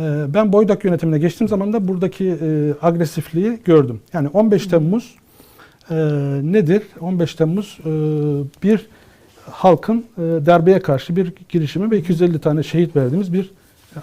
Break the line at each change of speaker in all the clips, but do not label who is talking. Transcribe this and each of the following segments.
Ee, Ben Boydak yönetimine geçtiğim zaman da buradaki e, agresifliği gördüm. Yani 15 Temmuz e, nedir? 15 Temmuz e, bir halkın darbeye karşı bir girişimi ve 250 tane şehit verdiğimiz bir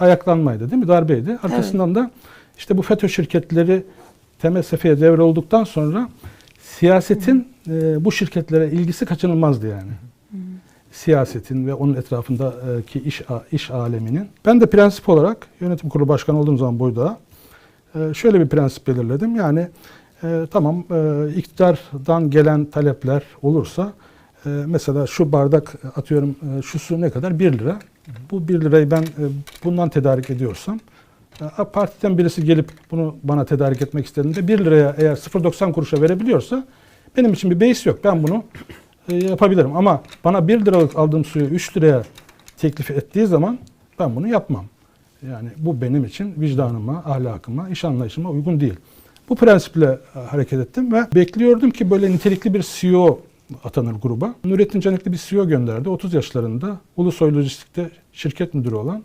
ayaklanmaydı değil mi? Darbeydi. Arkasından da işte bu FETÖ şirketleri TMSF'ye devrolduktan sonra siyasetin bu şirketlere ilgisi kaçınılmazdı yani. Siyasetin ve onun etrafındaki iş iş aleminin. Ben de prensip olarak yönetim kurulu başkanı olduğum zaman Boyda şöyle bir prensip belirledim. Yani e, tamam e, iktidardan gelen talepler olursa e, mesela şu bardak atıyorum e, şu su ne kadar? 1 lira. Bu 1 lirayı ben e, bundan tedarik ediyorsam e, partiden birisi gelip bunu bana tedarik etmek istediğinde 1 liraya eğer 0.90 kuruşa verebiliyorsa benim için bir beis yok. Ben bunu e, yapabilirim. Ama bana 1 liralık aldığım suyu 3 liraya teklif ettiği zaman ben bunu yapmam. Yani bu benim için vicdanıma, ahlakıma, iş anlayışıma uygun değil. Bu prensiple e, hareket ettim ve bekliyordum ki böyle nitelikli bir CEO atanır gruba. Nurettin Canikli bir CEO gönderdi. 30 yaşlarında Ulusoy Lojistik'te şirket müdürü olan,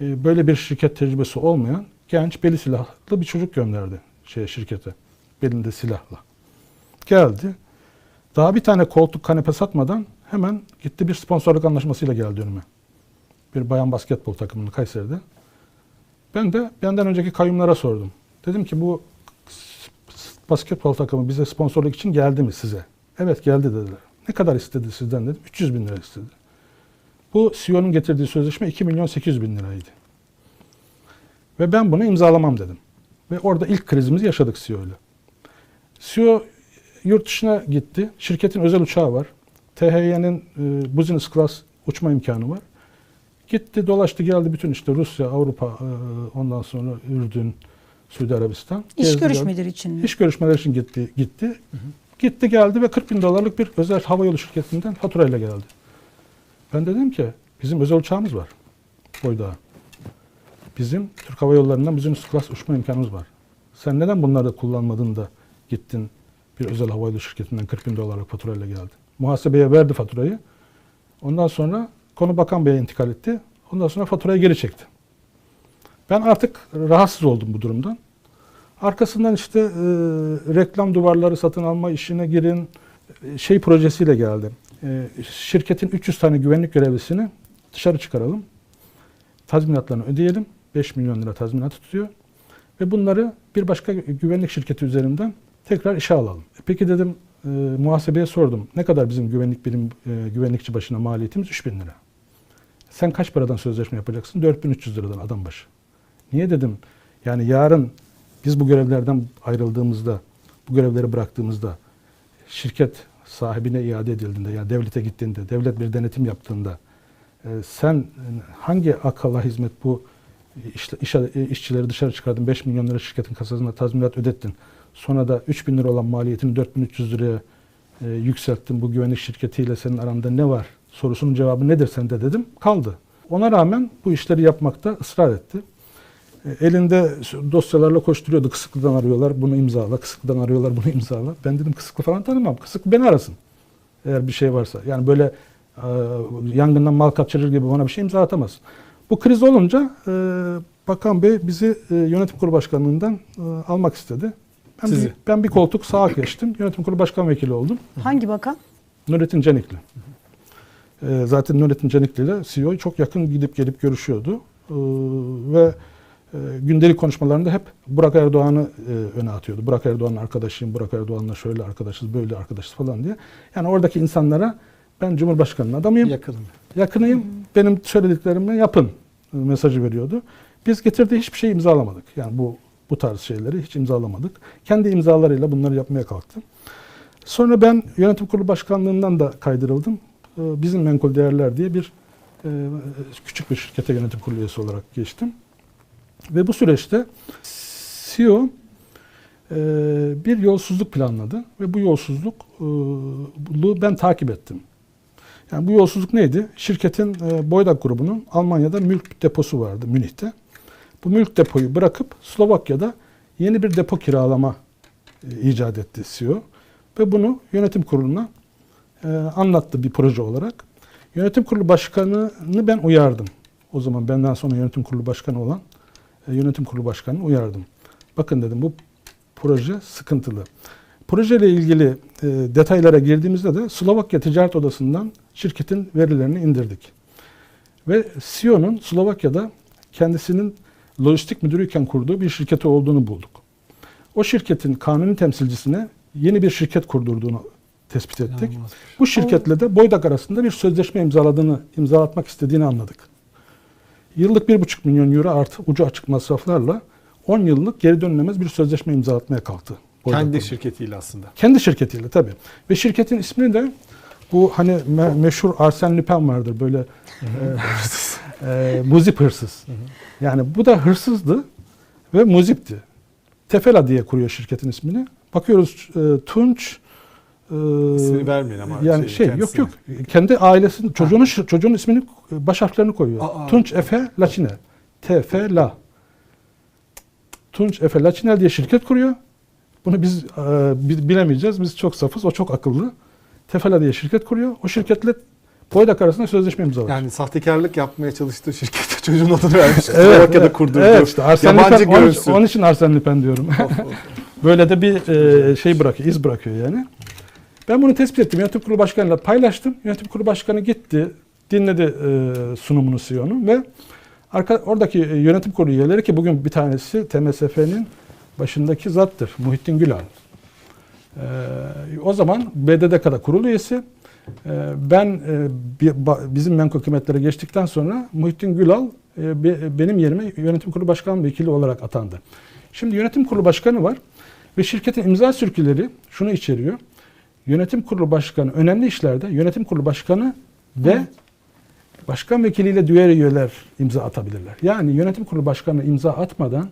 e, böyle bir şirket tecrübesi olmayan genç beli silahlı bir çocuk gönderdi şeye şirkete. Belinde silahla. Geldi. Daha bir tane koltuk kanepe satmadan hemen gitti bir sponsorluk anlaşmasıyla geldi önüme. Bir bayan basketbol takımının Kayseri'de. Ben de benden önceki kayyumlara sordum. Dedim ki bu basketbol takımı bize sponsorluk için geldi mi size? Evet geldi dediler. Ne kadar istedi sizden dedim. 300 bin lira istedi. Bu CEO'nun getirdiği sözleşme 2 milyon 800 bin liraydı. Ve ben bunu imzalamam dedim. Ve orada ilk krizimizi yaşadık CEO ile. CEO yurt dışına gitti. Şirketin özel uçağı var. THY'nin e, business class uçma imkanı var. Gitti dolaştı geldi bütün işte Rusya, Avrupa, e, ondan sonra Ürdün, Suudi Arabistan.
İş
Gezdi, geldi.
görüşmeleri için mi?
İş görüşmeleri için gitti. gitti. Gitti geldi ve 40 bin dolarlık bir özel havayolu şirketinden faturayla geldi. Ben dedim ki bizim özel uçağımız var Boyda. Bizim Türk Hava Yolları'ndan business class uçma imkanımız var. Sen neden bunları kullanmadın da gittin bir özel havayolu şirketinden 40 bin dolarlık faturayla geldin? Muhasebeye verdi faturayı. Ondan sonra konu bakan beye intikal etti. Ondan sonra faturayı geri çekti. Ben artık rahatsız oldum bu durumdan. Arkasından işte e, reklam duvarları satın alma işine girin e, şey projesiyle geldim. E, şirketin 300 tane güvenlik görevlisini dışarı çıkaralım. Tazminatlarını ödeyelim. 5 milyon lira tazminat tutuyor. Ve bunları bir başka güvenlik şirketi üzerinden tekrar işe alalım. E, Peki dedim e, muhasebeye sordum. Ne kadar bizim güvenlik birim e, güvenlikçi başına maliyetimiz? 3 bin lira. Sen kaç paradan sözleşme yapacaksın? 4300 liradan adam başı. Niye dedim? Yani yarın biz bu görevlerden ayrıldığımızda, bu görevleri bıraktığımızda şirket sahibine iade edildiğinde, yani devlete gittiğinde, devlet bir denetim yaptığında e, sen e, hangi akılla hizmet bu iş, e, işçileri dışarı çıkardın, 5 milyon lira şirketin kasasına tazminat ödettin. Sonra da 3 bin lira olan maliyetini 4300 liraya e, yükselttin. Bu güvenlik şirketiyle senin aranda ne var? Sorusunun cevabı nedir sende dedim. Kaldı. Ona rağmen bu işleri yapmakta ısrar etti. E, Elinde dosyalarla koşturuyordu. Kısıklıdan arıyorlar, bunu imzala. Kısıklıdan arıyorlar, bunu imzala. Ben dedim kısıklı falan tanımam. Kısıklı beni arasın. Eğer bir şey varsa. Yani böyle e, yangından mal kaçırır gibi bana bir şey imza atamaz. Bu kriz olunca e, Bakan Bey bizi e, yönetim kurulu başkanlığından e, almak istedi. Ben
Sizi.
bir, ben bir koltuk sağa geçtim. Yönetim kurulu başkan vekili oldum.
Hangi bakan?
Nurettin Canikli. Ee, zaten Nurettin Canikli ile CEO çok yakın gidip gelip görüşüyordu. Ee, ve e, gündelik konuşmalarında hep Burak Erdoğan'ı e, öne atıyordu. Burak Erdoğan'ın arkadaşıyım, Burak Erdoğan'la şöyle arkadaşız, böyle arkadaşız falan diye. Yani oradaki insanlara ben Cumhurbaşkanı'nın adamıyım,
Yakınım.
yakınıyım, benim söylediklerimi yapın e, mesajı veriyordu. Biz getirdiği hiçbir şey imzalamadık. Yani bu bu tarz şeyleri hiç imzalamadık. Kendi imzalarıyla bunları yapmaya kalktı. Sonra ben yönetim kurulu başkanlığından da kaydırıldım. Ee, Bizim Menkul Değerler diye bir e, küçük bir şirkete yönetim kurulu üyesi olarak geçtim. Ve bu süreçte CEO e, bir yolsuzluk planladı ve bu yolsuzlukluğu ben takip ettim. Yani bu yolsuzluk neydi? Şirketin e, Boydak grubunun Almanya'da mülk deposu vardı Münih'te. Bu mülk depoyu bırakıp Slovakya'da yeni bir depo kiralama e, icat etti CEO. Ve bunu yönetim kuruluna e, anlattı bir proje olarak. Yönetim kurulu başkanını ben uyardım. O zaman benden sonra yönetim kurulu başkanı olan e, yönetim kurulu başkanını uyardım. Bakın dedim bu proje sıkıntılı. Projeyle ilgili e, detaylara girdiğimizde de Slovakya Ticaret Odası'ndan şirketin verilerini indirdik. Ve CEO'nun Slovakya'da kendisinin lojistik müdürüyken kurduğu bir şirketi olduğunu bulduk. O şirketin kanuni temsilcisine yeni bir şirket kurdurduğunu tespit ettik.
İnanılmaz.
Bu şirketle de Boydak arasında bir sözleşme imzaladığını, imzalatmak istediğini anladık. Yıllık 1,5 milyon euro artı ucu açık masraflarla 10 yıllık geri dönülemez bir sözleşme imzalatmaya kalktı. Boydak
Kendi
grubu.
şirketiyle aslında.
Kendi şirketiyle tabii. Ve şirketin ismini de bu hani me- meşhur Arsène Lupin vardır böyle e, e, muzip hırsız. Yani bu da hırsızdı ve muzipti. Tefela diye kuruyor şirketin ismini. Bakıyoruz e, Tunç e,
İsmini vermeyin ama.
yani
şeyi,
şey yok yok kendi ailesinin çocuğunun çocuğun ismini baş harflerini koyuyor.
Aa.
Tunç Efe Laçinel. Tefela. Tunç Efe Laçinel diye şirket kuruyor. Bunu biz e, bi- bilemeyeceğiz. Biz çok safız. O çok akıllı. Tefela diye şirket kuruyor. O şirketle Boydak arasında sözleşme imzaladı.
Yani sahtekarlık yapmaya çalıştığı şirkete çocuğun adını vermiş. Slovakya'da kurdurduğu.
Evet işte Arsene
yabancı
onun, için- onun için Arsene Lupin diyorum.
Of, of.
Böyle de bir e, şey bırakıyor, iz bırakıyor yani. Ben bunu tespit ettim. Yönetim kurulu başkanıyla paylaştım. Yönetim kurulu başkanı gitti, dinledi e, sunumunu CEO'nun ve arka, oradaki e, yönetim kurulu üyeleri ki bugün bir tanesi TMSF'nin başındaki zattır. Muhittin Gülal. E, o zaman BDDK'da kurul üyesi. E, ben e, bizim menko hükümetlere geçtikten sonra Muhittin Gülal e, be- benim yerime yönetim kurulu başkan vekili olarak atandı. Şimdi yönetim kurulu başkanı var ve şirketin imza sürküleri şunu içeriyor. Yönetim kurulu başkanı önemli işlerde yönetim kurulu başkanı ve başkan vekiliyle diğer üyeler imza atabilirler. Yani yönetim kurulu başkanı imza atmadan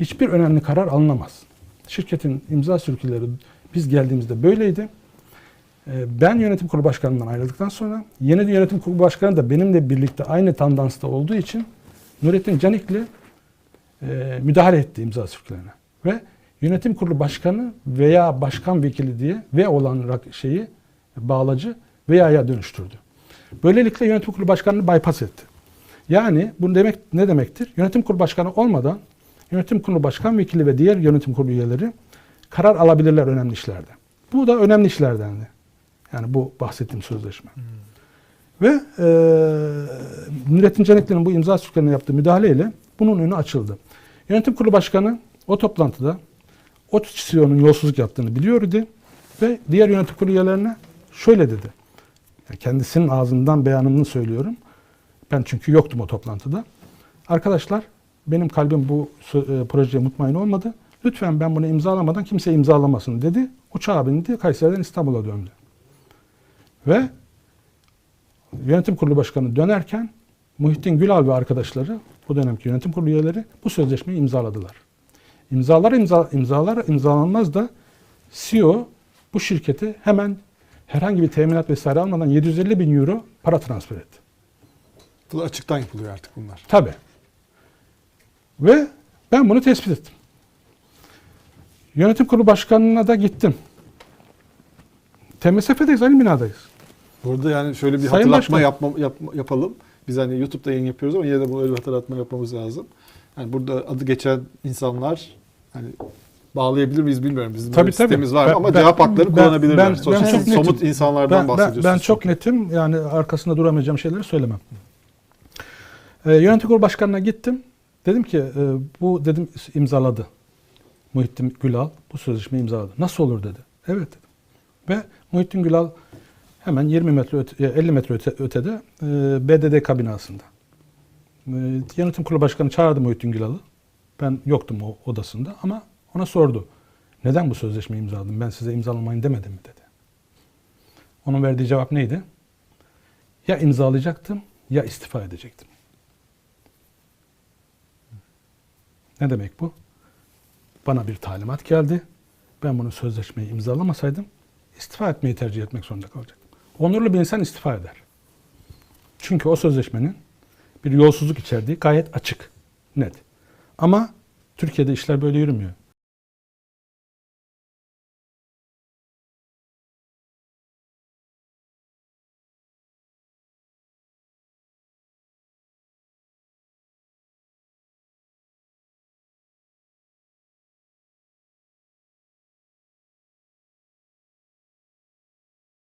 hiçbir önemli karar alınamaz. Şirketin imza sürküleri biz geldiğimizde böyleydi. Ee, Ben yönetim kurulu başkanından ayrıldıktan sonra yeni yönetim kurulu başkanı da benimle birlikte aynı tandansta olduğu için Nurettin Canik'le e, müdahale etti imza sürkülerine. Ve yönetim kurulu başkanı veya başkan vekili diye ve olan şeyi bağlacı veya'ya dönüştürdü. Böylelikle yönetim kurulu başkanını bypass etti. Yani bu demek ne demektir? Yönetim kurulu başkanı olmadan yönetim kurulu başkan vekili ve diğer yönetim kurulu üyeleri karar alabilirler önemli işlerde. Bu da önemli işlerdendi. Yani bu bahsettiğim sözleşme. Ve e, Nurettin Canikli'nin bu imza sürüklerine yaptığı müdahaleyle bunun önü açıldı. Yönetim kurulu başkanı o toplantıda o CEO'nun yolsuzluk yaptığını biliyordu ve diğer yönetim kurulu üyelerine şöyle dedi. Yani kendisinin ağzından beyanını söylüyorum. Ben çünkü yoktum o toplantıda. Arkadaşlar benim kalbim bu e, projeye mutmain olmadı. Lütfen ben bunu imzalamadan kimse imzalamasın dedi. Uçağa bindi Kayseri'den İstanbul'a döndü. Ve yönetim kurulu başkanı dönerken Muhittin Gülal ve arkadaşları bu dönemki yönetim kurulu üyeleri bu sözleşmeyi imzaladılar. İmzalar imza, imzalar imzalanmaz da CEO bu şirkete hemen herhangi bir teminat vesaire almadan 750 bin euro para transfer etti.
Bu da açıktan yapılıyor artık bunlar.
Tabi. Ve ben bunu tespit ettim. Yönetim kurulu başkanına da gittim. TMSF'deyiz, aynı binadayız.
Burada yani şöyle bir
Sayın
hatırlatma yapma, yapma- yapalım. Biz hani YouTube'da yayın yapıyoruz ama yine de böyle bir hatırlatma yapmamız lazım. Yani burada adı geçen insanlar hani bağlayabilir miyiz bilmiyorum. Bizim
Tabii,
bir
tabii.
sitemiz var
Ben-
ama
ben-
cevap hakları
ben-
kullanabilirler.
ben-
Sonuçta
ben çok netim.
somut insanlardan
Ben, ben,
bahsediyorsunuz.
ben çok
çünkü.
netim, yani arkasında duramayacağım şeyleri söylemem. Ee, yönetim kurulu başkanına gittim. Dedim ki e, bu dedim imzaladı. Muhittin Gülal bu sözleşmeyi imzaladı. Nasıl olur dedi. Evet dedim. Ve Muhittin Gülal hemen 20 metre öte, e, 50 metre öte, ötede e, BDDK binasında. E, yönetim kurulu başkanı çağırdı Muhittin Gülal'ı. Ben yoktum o odasında ama ona sordu. Neden bu sözleşmeyi imzaladım? Ben size imzalamayın demedim mi dedi. Onun verdiği cevap neydi? Ya imzalayacaktım ya istifa edecektim. Ne demek bu? Bana bir talimat geldi. Ben bunu sözleşmeyi imzalamasaydım istifa etmeyi tercih etmek zorunda kalacaktım. Onurlu bir insan istifa eder. Çünkü o sözleşmenin bir yolsuzluk içerdiği gayet açık, net. Ama Türkiye'de işler böyle yürümüyor.